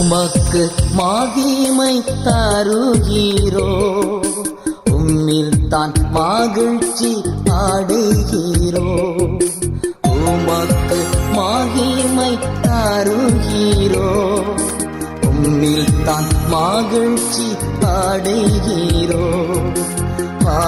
உமக்கு மாகிமை தருகிறோ. உம்மில் தான் மகிழ்ச்சி அடைகிறோ உமக்கு மாகிமை தருகிறோ. உம்மில் தான் மகிழ்ச்சி அடைகிறோ பா